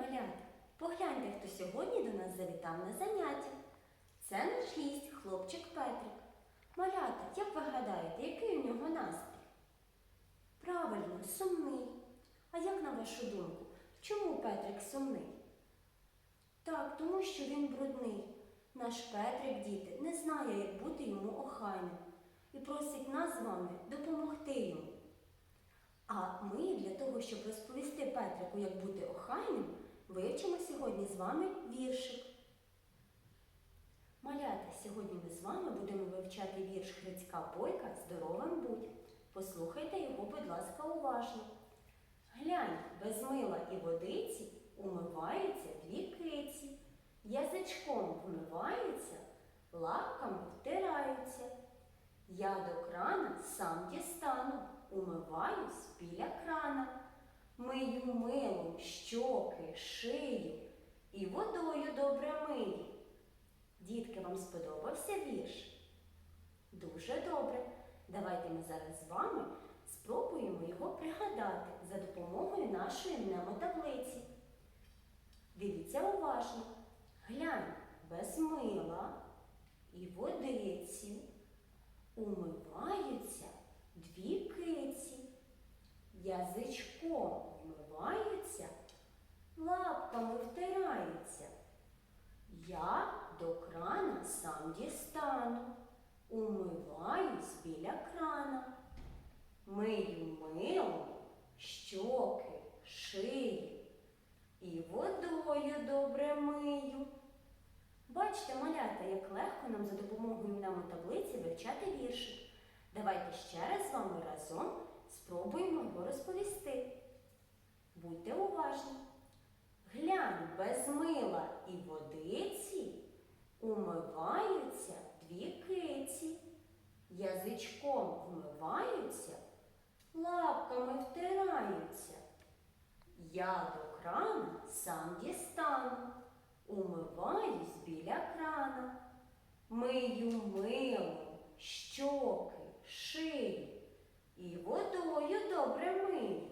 малята! Погляньте, хто сьогодні до нас завітав на заняття. Це наш гість, хлопчик Петрик. Малята, як ви гадаєте, який у нього настрій? Правильно, сумний. А як на вашу думку, чому Петрик сумний? Так, тому що він брудний. Наш Петрик, діти, не знає, як бути йому охайним і просить нас з вами допомогти йому. А ми для того, щоб розповісти Петрику, як бути охайним, вивчимо сьогодні з вами віршик. Малята, сьогодні ми з вами будемо вивчати вірш Хрицька Бойка Здоровим будь. Послухайте його, будь ласка, уважно. Глянь, без мила і водиці умиваються дві киці, язичком вмиваються, лапками втираються. Я до крана сам дістану, умиваюсь біля крана, мию милом щоки, шию і водою добре мию. Дітки, вам сподобався вірш? Дуже добре. Давайте ми зараз з вами спробуємо його пригадати за допомогою нашої мнемотаблиці. Дивіться уважно. Глянь, без мила і водиці умиваються дві киці, язичком вмиваються, лапками втираються. Я до крана сам дістану, умиваюсь біля крана, мию милом щоки, шию і водою добре мию. Бачите, малята, як легко нам за допомогою таблиці вивчати віршик. Давайте ще раз з вами разом спробуємо його розповісти. Будьте уважні. Глянь, без мила і водиці умиваються дві киці, язичком вмиваються, лапками втираються. Я до крана сам дістану, умиваюсь біля крана, мию милом щоки, шию і водою добре мию.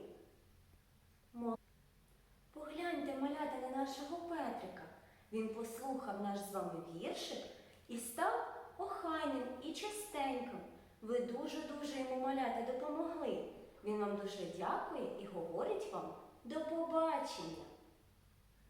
Погляньте, малята, на нашого Петрика. Він послухав наш з вами віршик і став охайним і чистеньким. Ви дуже-дуже йому моляти допомогли. Він вам дуже дякує і говорить вам до побачення.